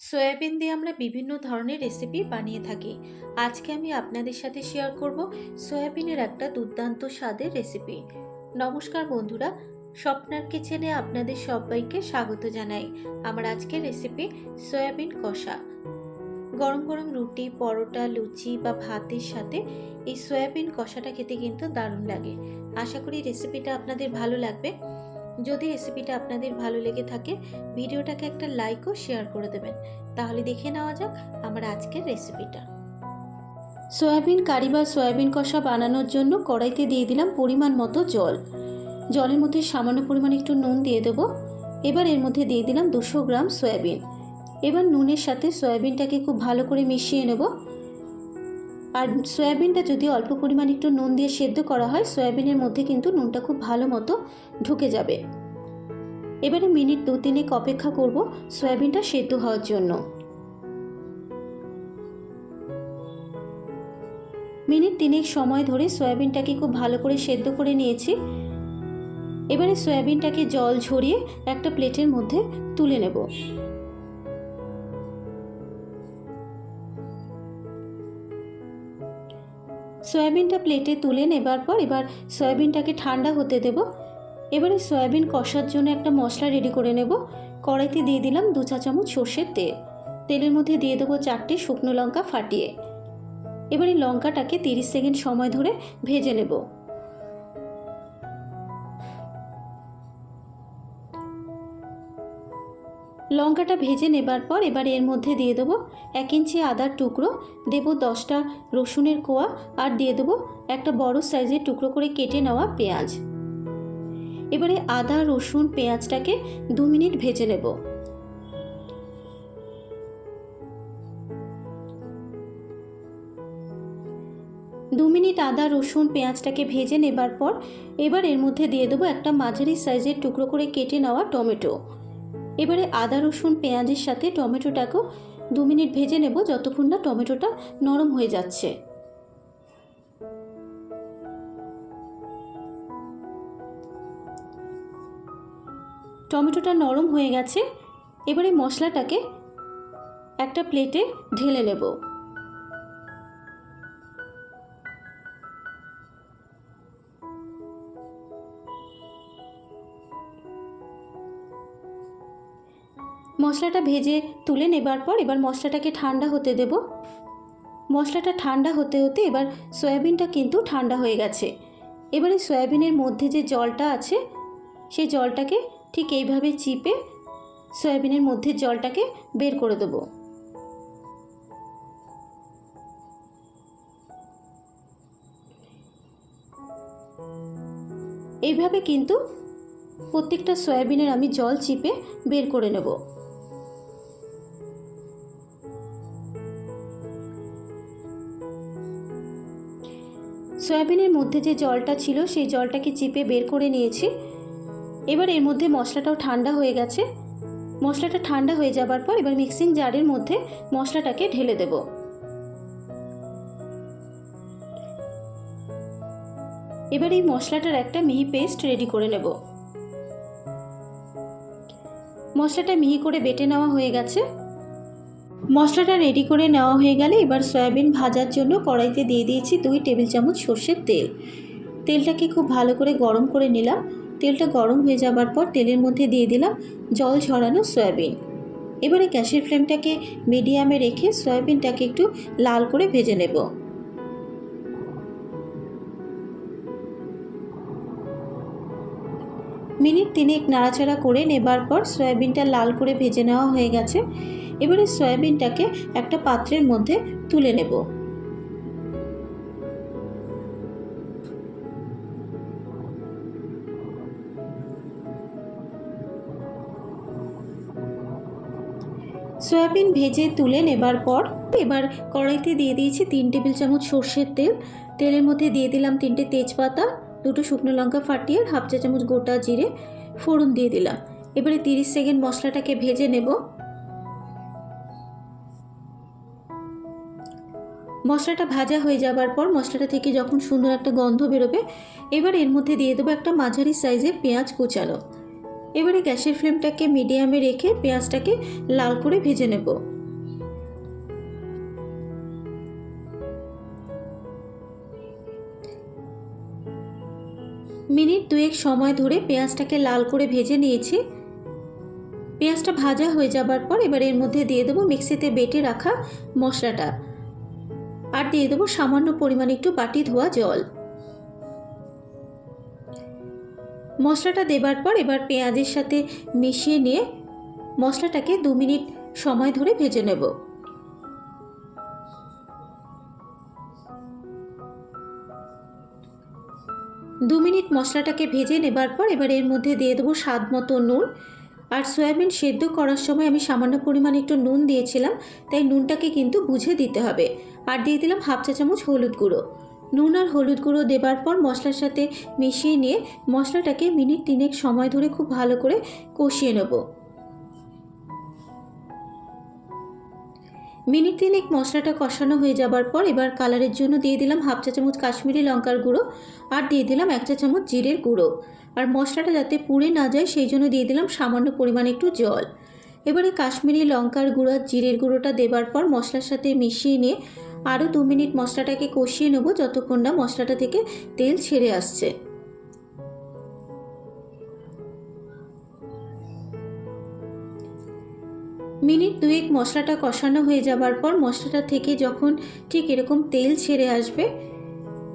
Soybean দিয়ে আমরা বিভিন্ন ধরনের রেসিপি বানিয়ে থাকি। আজকে আমি আপনাদের সাথে শেয়ার করব সয়াবিনের একটা দুর্দান্ত স্বাদের রেসিপি নমস্কার বন্ধুরা, স্বপ্নার কিচেনে আপনাদের সবাইকে স্বাগত জানাই। আমার আজকের রেসিপি সয়াবিন কষা। গরম গরম রুটি, পরোটা, লুচি বা ভাতের সাথে এই সয়াবিন কষাটা খেতে কিন্তু দারুণ লাগে। আশা করি রেসিপিটা আপনাদের ভালো লাগবে। যদি রেসিপিটা আপনাদের ভালো লেগে থাকে, ভিডিওটাকে একটা লাইক ও শেয়ার করে দেবেন। তাহলে দেখে নেওয়া যাক আমার আজকের রেসিপিটা সয়াবিন কারি বা সয়াবিন কষা বানানোর জন্য কড়াইতে দিয়ে দিলাম পরিমাণ মতো জল। জলের মধ্যে সামান্য পরিমাণ একটু নুন দিয়ে দেবো। এবার এর মধ্যে দিয়ে দিলাম দুশো গ্রাম সয়াবিন। এবার নুনের সাথে সয়াবিনটাকে খুব ভালো করে মিশিয়ে নেব। আর সয়াবিনটা যদি অল্প পরিমাণ একটু নুন দিয়ে সেদ্ধ করা হয়, সয়াবিনের মধ্যে কিন্তু নুনটা খুব ভালো মতো ঢুকে যাবে। এবারে মিনিট দু তিনেক অপেক্ষা করব সয়াবিনটা সেদ্ধ হওয়ার জন্য। মিনিট তিনেক সময় ধরে সয়াবিনটাকে খুব ভালো করে সেদ্ধ করে নিয়েছি। এবারে সয়াবিনটাকে জল ঝরিয়ে একটা প্লেটের মধ্যে তুলে নেব। সয়াবিনটা প্লেটে তুলে নেবার পর এবার সয়াবিনটাকে ঠান্ডা হতে দেব। এবারে সয়াবিন কষার জন্য একটা মশলা রেডি করে নেব। কড়াইতে দিয়ে দিলাম দু চা চামচ সর্ষের তেল। তেলের মধ্যে দিয়ে দেবো চারটে শুকনো লঙ্কা ফাটিয়ে। এবারে লঙ্কাটাকে তিরিশ সেকেন্ড সময় ধরে ভেজে নেব। লঙ্কাটা ভেজে নেবার পর এবার এর মধ্যে দিয়ে দেবো এক ইঞ্চি আদার টুকরো, দেবো দশটা রসুনের কোয়া আর দিয়ে দেবো একটা বড় সাইজের টুকরো করে কেটে নেওয়া পেঁয়াজ। এবারে আদা, রসুন, পেঁয়াজটাকে দু মিনিট ভেজে নেব। দু মিনিট আদা, রসুন, পেঁয়াজটাকে ভেজে নেবার পর এবার এর মধ্যে দিয়ে দেবো একটা মাঝারি সাইজের টুকরো করে কেটে নেওয়া টমেটো। এবারে আদা, রসুন, পেঁয়াজের সাথে টমেটোটাকেও দু মিনিট ভেজে নেব যতক্ষণ না টমেটোটা নরম হয়ে যাচ্ছে। টমেটোটা নরম হয়ে গেছে, এবারে মশলাটাকে একটা প্লেটে ঢেলে নেব। মশলাটা ভেজে তুলে নেবার পর এবার মশলাটাকে ঠান্ডা হতে দেব। মশলাটা ঠান্ডা হতে হতে এবার সয়াবিনটা কিন্তু ঠান্ডা হয়ে গেছে। এবারে সয়াবিনের মধ্যে যে জলটা আছে, সেই জলটাকে ঠিক এইভাবে চিপে সয়াবিনের মধ্যে জলটাকে বের করে দেবো। এইভাবে কিন্তু প্রত্যেকটা সয়াবিনের আমি জল চিপে বের করে নেব। সয়াবিনের মধ্যে যে জলটা ছিল সেই জলটাকে চিপে বের করে নিয়েছি। এবার এর মধ্যে মশলাটাও ঠান্ডা হয়ে গেছে। মশলাটা ঠান্ডা হয়ে যাবার পর এবার মিক্সিং জারের মধ্যে মশলাটাকে ঢেলে দেব। এবার এই মশলাটার একটা মিহি পেস্ট রেডি করে নেব। মশলাটা মিহি করে বেটে নেওয়া হয়ে গেছে। মশলাটা রেডি করে নেওয়া হয়ে গেলে এবার সয়াবিন ভাজার জন্য কড়াইতে দিয়ে দিয়েছি দুই টেবিল চামচ সর্ষের তেল। তেলটাকে খুব ভালো করে গরম করে নিলাম। তেলটা গরম হয়ে যাবার পর তেলের মধ্যে দিয়ে দিলাম জল ঝরানো সয়াবিন। এবারে গ্যাসের ফ্লেমটাকে মিডিয়ামে রেখে সয়াবিনটাকে একটু লাল করে ভেজে নেব। মিনিট তিনেক নাড়াচাড়া করে নেবার পর সয়াবিনটা লাল করে ভেজে নেওয়া হয়ে গেছে। এবারে সয়াবিনটাকে একটা পাত্রের মধ্যে তুলে নেব। সয়াবিন ভেজে তুলে নেবার পর এবার কড়াইতে দিয়ে দিয়েছি তিন টেবিল চামচ সর্ষের তেল। তেলের মধ্যে দিয়ে দিলাম তিনটে তেজপাতা, দুটো শুকনো লঙ্কা ফাটিয়ে হাফ চা চামচ গোটা জিরে ফোড়ন দিয়ে দিলাম। এবারে তিরিশ সেকেন্ড মশলাটাকে ভেজে নেব। মশলাটা ভাজা হয়ে যাবার পর মশলাটা থেকে যখন সুন্দর একটা গন্ধ বেরোবে, এবার এর মধ্যে দিয়ে দেবো একটা মাঝারি সাইজের পেঁয়াজ কুচানো। এবারে গ্যাসের ফ্লেমটাকে মিডিয়ামে রেখে পেঁয়াজটাকে লাল করে ভেজে নেব। মিনিট দুয়েক সময় ধরে পেঁয়াজটাকে লাল করে ভেজে নিয়েছি। পেঁয়াজটা ভাজা হয়ে যাবার পর এবার এর মধ্যে দিয়ে দেবো মিক্সিতে বেটে রাখা মশলাটা। আর দিয়ে দেবো সামান্য পরিমাণে একটু বাটি ধোয়া জল। মশলাটা দেবার পর এবার পেঁয়াজের সাথে মিশিয়ে নিয়ে মশলাটাকে দু মিনিট সময় ধরে ভেজে নেব। দু মিনিট মশলাটাকে ভেজে নেবার পর এবার এর মধ্যে দিয়ে দেবো স্বাদ মতো নুন। আর সয়াবিন সেদ্ধ করার সময় আমি সামান্য পরিমাণে একটু নুন দিয়েছিলাম, তাই নুনটাকে কিন্তু বুঝে দিতে হবে। আর দিয়ে দিলাম হাফ চা চামচ হলুদ গুঁড়ো। নুন আর হলুদ গুঁড়ো দেবার পর মশলার সাথে মিশিয়ে নিয়ে মশলাটাকে মিনিট তিনেক সময় ধরে খুব ভালো করে কষিয়ে নেব। মিনিট তিনেক মশলাটা কষানো হয়ে যাবার পর এবার কালারের জন্য দিয়ে দিলাম হাফ চা চামচ কাশ্মীরি লঙ্কার গুঁড়ো আর দিয়ে দিলাম এক চা চামচ জিরের গুঁড়ো। আর মশলাটা যাতে পুড়ে না যায় সেই জন্য দিয়ে দিলাম সামান্য পরিমাণে একটু জল। এবারে কাশ্মীরি লঙ্কার গুঁড়ো জিরের গুঁড়োটা দেবার পর মশলার সাথে মিশিয়ে নিয়ে আরও দু মিনিট মশলাটাকে কষিয়ে নেব যতক্ষণ না মশলাটা থেকে তেল ছেড়ে আসছে। মিনিট দুয়েক মশলাটা কষানো হয়ে যাবার পর মশলাটা থেকে যখন ঠিক এরকম তেল ছেড়ে আসবে,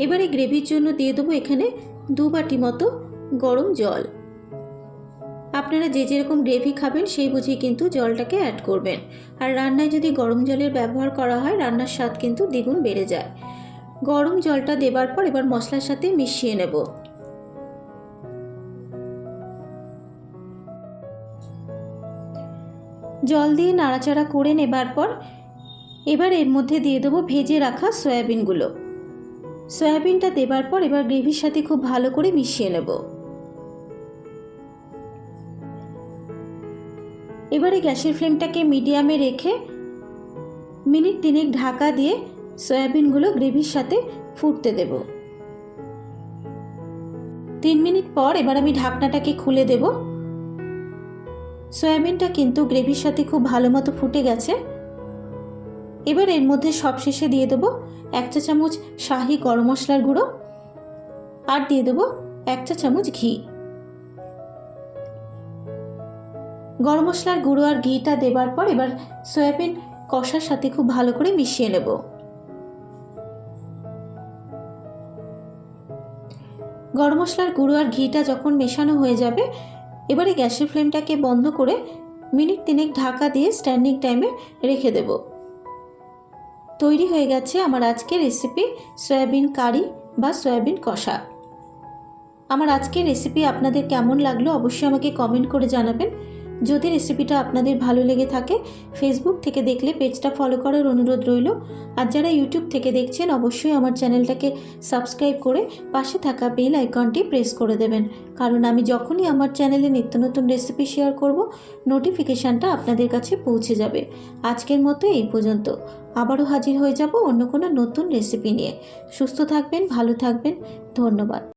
এবারে গ্রেভির জন্য দিয়ে দেবো এখানে দু বাটি মতো গরম জল। আপনারা যে যেরকম গ্রেভি খাবেন, সেই বুঝেই কিন্তু জলটাকে অ্যাড করবেন। আর রান্নায় যদি গরম জলের ব্যবহার করা হয়, রান্নার স্বাদ কিন্তু দ্বিগুণ বেড়ে যায়। গরম জলটা দেবার পর এবার মশলার সাথে মিশিয়ে নেব। জল দিয়ে নাড়াচাড়া করে নেবার পর এবার এর মধ্যে দিয়ে দেবো ভেজে রাখা সয়াবিনগুলো। সয়াবিনটা দেবার পর এবার গ্রেভির সাথে খুব ভালো করে মিশিয়ে নেব। এবারে গ্যাসের ফ্লেমটাকে মিডিয়ামে রেখে মিনিট তিনেক ঢাকা দিয়ে সয়াবিনগুলো গ্রেভির সাথে ফুটতে দেব। তিন মিনিট পর এবার আমি ঢাকনাটাকে খুলে দেব। সয়াবিনটা কিন্তু গ্রেভির সাথে খুব ভালো মতো ফুটে গেছে। এবার এর মধ্যে সবশেষে দিয়ে দেবো এক চা চামচ শাহি গরম মশলার গুঁড়ো। আর দিয়ে দেবো এক চা চামচ ঘি। গরম মশলার গুঁড়ো আর ঘিটা দেবার পর এবার সয়াবিন কষার সাথে খুব ভালো করে মিশিয়ে নেব। গরম মশলার গুঁড়ো আর ঘিটা যখন মেশানো হয়ে যাবে, এবারে গ্যাসের ফ্লেমটাকে বন্ধ করে মিনিট তিনেক ঢাকা দিয়ে স্ট্যান্ডিং টাইমে রেখে দেব। তৈরি হয়ে গেছে আমার আজকের রেসিপি সয়াবিন কারি বা সয়াবিন কষা। আমার আজকের রেসিপি আপনাদের কেমন লাগল অবশ্যই আমাকে কমেন্ট করে জানাবেন। যদি রেসিপিটা আপনাদের ভালো লেগে থাকে ফেসবুক থেকে দেখলে পেজটা ফলো করার অনুরোধ রইল। আর যারা ইউটিউব থেকে দেখছেন, অবশ্যই আমার চ্যানেলটাকে সাবস্ক্রাইব করে পাশে থাকা বেল আইকনটি প্রেস করে দেবেন। কারণ আমি যখনই আমার চ্যানেলে নিত্য নতুন রেসিপি শেয়ার করব নোটিফিকেশানটা আপনাদের কাছে পৌঁছে যাবে। আজকের মতো এই পর্যন্ত। আবারও হাজির হয়ে যাব অন্য কোনো নতুন রেসিপি নিয়ে। সুস্থ থাকবেন, ভালো থাকবেন। ধন্যবাদ।